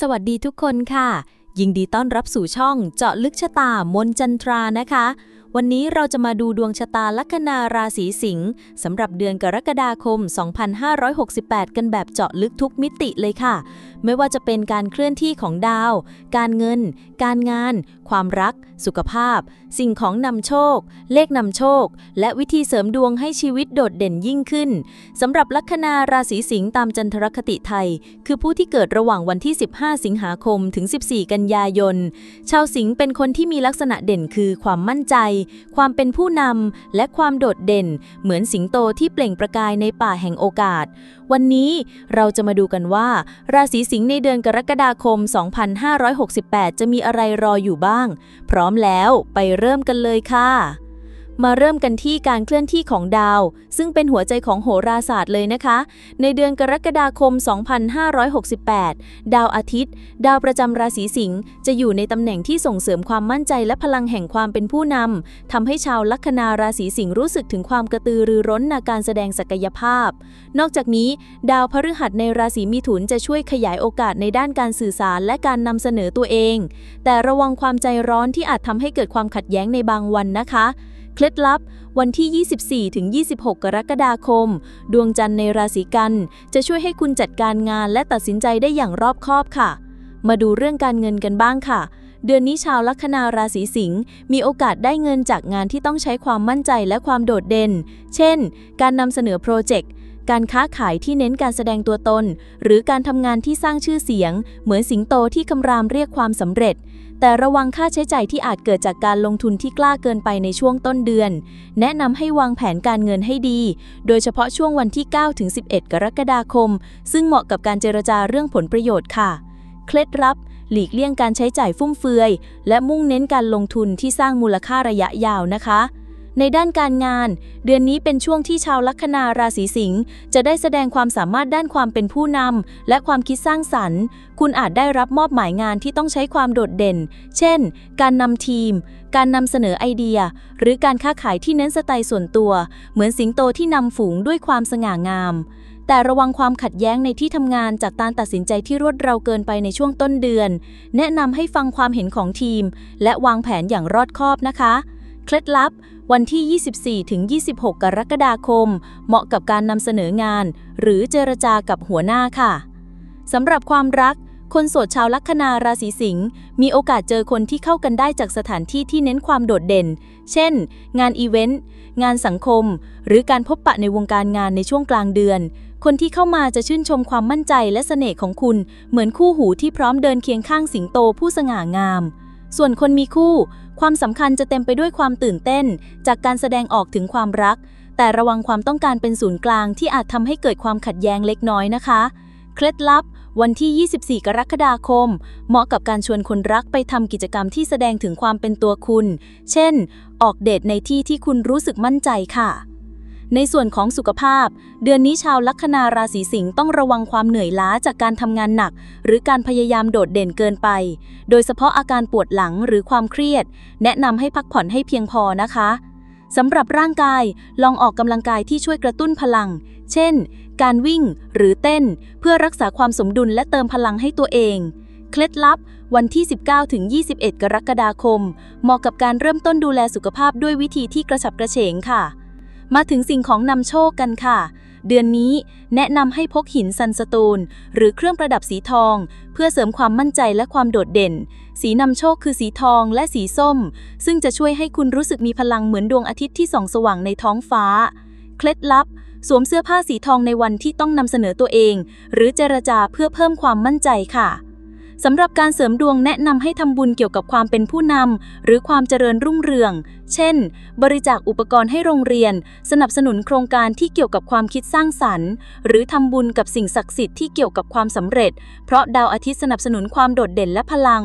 สวัสดีทุกคนค่ะ ยินดีต้อนรับสู่ช่องเจาะลึกชะตามนจันทรานะคะ วันนี้เราจะมาดูดวงชะตาลัคนาราศีสิงห์สำหรับเดือนกรกฎาคม 2568 กันแบบเจาะลึกทุกมิติเลยค่ะ ไม่ว่าจะเป็นการเคลื่อนที่ของดาว การเงิน การงาน ความรัก สุขภาพ สิ่งของนำโชค เลขนำโชค และวิธีเสริมดวงให้ชีวิตโดดเด่นยิ่งขึ้นสำหรับลัคนาราศีสิงห์ตามจันทรคติไทย คือผู้ที่เกิดระหว่างวันที่ 15 สิงหาคมถึง 14 กันยายน ชาวสิงห์เป็นคนที่มีลักษณะเด่นคือความมั่นใจความเป็นผู้นำและความโดดเด่น เหมือนสิงโตที่เปล่งประกายในป่าแห่งโอกาส วันนี้เราจะมาดูกันว่า ราศีสิงห์ในเดือนกรกฎาคม 2568 จะมีอะไรรออยู่บ้าง พร้อมแล้วไปเริ่มกันเลยค่ะ มาเริ่มกันที่การเคลื่อนที่ของดาว ซึ่งเป็นหัวใจของโหราศาสตร์เลยนะคะ ในเดือนกรกฎาคม 2568 ดาวอาทิตย์ ดาวประจำราศีสิงห์จะอยู่ในตำแหน่งที่ส่งเสริมความมั่นใจและพลังแห่งความเป็นผู้นำทำให้ชาวลัคนาราศีสิงห์รู้สึกถึงความกระตือรือร้นในการแสดงศักยภาพ นอกจากนี้ ดาวพฤหัสในราศีมิถุนจะช่วยขยายโอกาสในด้านการสื่อสารและการนำเสนอตัวเอง แต่ระวังความใจร้อนที่อาจทำให้เกิดความขัดแย้งในบางวันนะคะ เคล็ดลับ วันที่ 24ถึง26 กรกฎาคม ดวงจันทร์ในราศีกัน จะช่วยให้คุณจัดการงานและตัดสินใจได้อย่างรอบคอบค่ะ มาดูเรื่องการเงินกันบ้างค่ะ เดือนนี้ชาวลัคนาราศีสิงห์มีโอกาสได้เงินจากงานที่ต้องใช้ความมั่นใจและความโดดเด่น เช่น การนำเสนอโปรเจกต์ การค้าขายที่เน้นการแสดงตัวตน หรือการทำงานที่สร้างชื่อเสียง เหมือนสิงโตที่คำรามเรียกความสำเร็จ แต่ระวังค่าใช้จ่ายที่อาจเกิดจากการลงทุนที่กล้าเกินไปในช่วงต้นเดือน แนะนำให้วางแผนการเงินให้ดี โดยเฉพาะช่วงวันที่ 9 ถึง 11 กรกฎาคม ซึ่งเหมาะกับการเจรจาเรื่องผลประโยชน์ค่ะ เคล็ดลับ หลีกเลี่ยงการใช้จ่ายฟุ่มเฟือย และมุ่งเน้นการลงทุนที่สร้างมูลค่าระยะยาวนะคะ ในด้านการงาน เดือนนี้เป็นช่วงที่ชาวลัคนาราศีสิงห์จะได้แสดงความสามารถด้านความเป็นผู้นำและความคิดสร้างสรรค์ คุณอาจได้รับมอบหมายงานที่ต้องใช้ความโดดเด่น เช่น การนำทีม การนำเสนอไอเดีย หรือการค้าขายที่เน้นสไตล์ส่วนตัว เหมือนสิงโตที่นำฝูงด้วยความสง่างาม แต่ระวังความขัดแย้งในที่ทำงานจากการตัดสินใจที่รวดเร็วเกินไปในช่วงต้นเดือน แนะนำให้ฟังความเห็นของทีม และวางแผนอย่างรอบคอบนะคะ เคล็ดลับ วันที่ 24 ถึง 26 กรกฎาคม เหมาะกับการนำเสนองาน หรือเจรจากับหัวหน้าค่ะสำหรับความรัก คนโสดชาวลัคนาราศีสิงห์มีโอกาสเจอคนที่เข้ากันได้จากสถานที่ที่เน้นความโดดเด่น เช่น งานอีเวนต์ งานสังคม หรือการพบปะในวงการงานในช่วงกลางเดือนคนที่เข้ามาจะชื่นชมความมั่นใจและเสน่ห์ของคุณ เหมือนคู่หูที่พร้อมเดินเคียงข้างสิงโตผู้สง่างาม ส่วนคนมีคู่ ความสำคัญจะเต็มไปด้วยความตื่นเต้น จากการแสดงออกถึงความรัก แต่ระวังความต้องการเป็นศูนย์กลางที่อาจทำให้เกิดความขัดแย้งเล็กน้อยนะคะ เคล็ดลับ วันที่ 24 กรกฎาคม เหมาะกับการชวนคนรักไปทำกิจกรรมที่แสดงถึงความเป็นตัวคุณ เช่น ออกเดทในที่ที่คุณรู้สึกมั่นใจค่ะ ในส่วนของสุขภาพ เดือนนี้ชาวลัคนาราศีสิงห์ต้องระวังความเหนื่อยล้าจากการทำงานหนัก หรือการพยายามโดดเด่นเกินไป โดยเฉพาะอาการปวดหลังหรือความเครียด แนะนำให้พักผ่อนให้เพียงพอนะคะสำหรับร่างกายลองออกกำลังกายที่ช่วยกระตุ้นพลัง เช่น การวิ่งหรือเต้น เพื่อรักษาความสมดุลและเติมพลังให้ตัวเอง เคล็ดลับ วันที่ 19ถึง21 กรกฎาคม เหมาะกับการเริ่มต้นดูแลสุขภาพด้วยวิธีที่กระฉับกระเฉงค่ะ มาถึงสิ่งของนำโชคกันค่ะ เดือนนี้แนะนำให้พกหินซันสโตนหรือเครื่องประดับสีทอง เพื่อเสริมความมั่นใจและความโดดเด่น สีนำโชคคือสีทองและสีส้ม ซึ่งจะช่วยให้คุณรู้สึกมีพลังเหมือนดวงอาทิตย์ที่ส่องสว่างในท้องฟ้า เคล็ดลับ สวมเสื้อผ้าสีทองในวันที่ต้องนำเสนอตัวเอง หรือเจรจาเพื่อเพิ่มความมั่นใจค่ะ สำหรับการเสริมดวงแนะนำให้ทำบุญเกี่ยวกับความเป็นผู้นำหรือความเจริญรุ่งเรือง เช่น บริจาคอุปกรณ์ให้โรงเรียน สนับสนุนโครงการที่เกี่ยวกับความคิดสร้างสรรค์ หรือทำบุญกับสิ่งศักดิ์สิทธิ์ที่เกี่ยวกับความสำเร็จ เพราะดาวอาทิตย์สนับสนุนความโดดเด่นและพลัง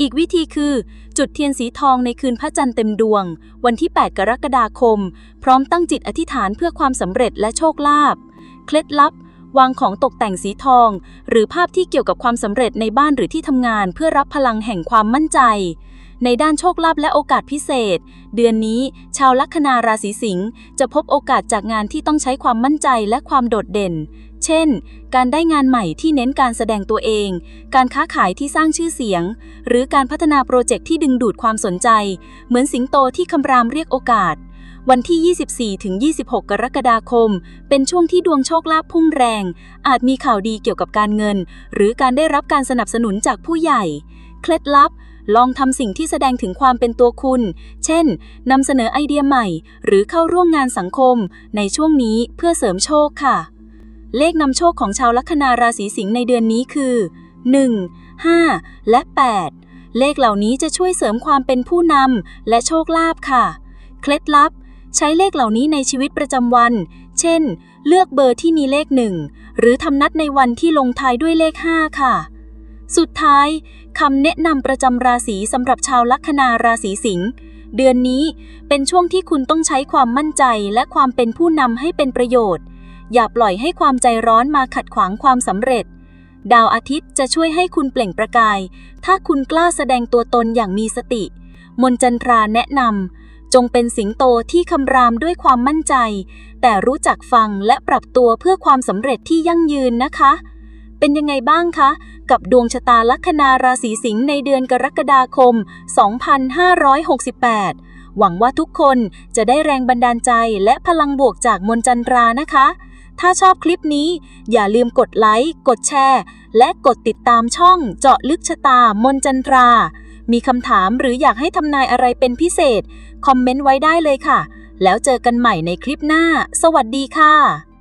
อีกวิธีคือ จุดเทียนสีทองในคืนพระจันทร์เต็มดวง วันที่ 8 กรกฎาคม พร้อมตั้งจิตอธิษฐานเพื่อความสำเร็จและโชคลาภเคล็ดลับ วางของตกแต่งสีทอง หรือภาพที่เกี่ยวกับความสำเร็จในบ้านหรือที่ทำงานเพื่อรับพลังแห่งความมั่นใจ ในด้านโชคลาภและโอกาสพิเศษ เดือนนี้ชาวลัคนาราศีสิงห์จะพบโอกาสจากงานที่ต้องใช้ความมั่นใจและความโดดเด่น เช่น การได้งานใหม่ที่เน้นการแสดงตัวเอง การค้าขายที่สร้างชื่อเสียง หรือการพัฒนาโปรเจกต์ที่ดึงดูดความสนใจ เหมือนสิงโตที่คำรามเรียกโอกาส วันที่ 24 ถึง 26 กรกฎาคม เป็นช่วงที่ดวงโชคลาภพุ่งแรง อาจมีข่าวดีเกี่ยวกับการเงิน หรือการได้รับการสนับสนุนจากผู้ใหญ่ เคล็ดลับ ลองทำสิ่งที่แสดงถึงความเป็นตัวคุณ เช่นนำเสนอไอเดียใหม่ หรือเข้าร่วมงานสังคม ในช่วงนี้เพื่อเสริมโชคค่ะ เลขนำโชคของชาวลัคนาราศีสิงห์ในเดือนนี้คือ 1 5 และ 8 เลขเหล่านี้จะช่วยเสริมความเป็นผู้นำและโชคลาภค่ะ เคล็ดลับ ใช้เลขเหล่านี้ในชีวิตประจำวัน เช่น เลือกเบอร์ที่มีเลขหนึ่งหรือทำนัดในวันที่ลงท้ายด้วยเลข 5 ค่ะ สุดท้ายคำแนะนำประจำราศีสำหรับชาวลัคนาราศีสิงห์เดือนนี้เป็นช่วงที่คุณต้องใช้ความมั่นใจและความเป็นผู้นำให้เป็นประโยชน์ อย่าปล่อยให้ความใจร้อนมาขัดขวางความสำเร็จ ดาวอาทิตย์จะช่วยให้คุณเปล่งประกาย ถ้าคุณกล้าแสดงตัวตนอย่างมีสติ มนจันทราแนะนำ จงเป็นสิงโตที่คำรามด้วยความมั่นใจ แต่รู้จักฟังและปรับตัวเพื่อความสำเร็จที่ยั่งยืนนะคะ เป็นยังไงบ้างคะ กับดวงชะตาลัคนาราศีสิงห์ในเดือนกรกฎาคม 2568 หวังว่าทุกคนจะได้แรงบันดาลใจและพลังบวกจากมนจันทรานะคะ ถ้าชอบคลิปนี้ อย่าลืมกดไลค์ กดแชร์ และกดติดตามช่องเจาะลึกชะตามนจันทรา มีคำถามหรืออยากให้ทำนายอะไรเป็นพิเศษ คอมเมนต์ไว้ได้เลยค่ะ แล้วเจอกันใหม่ในคลิปหน้า สวัสดีค่ะ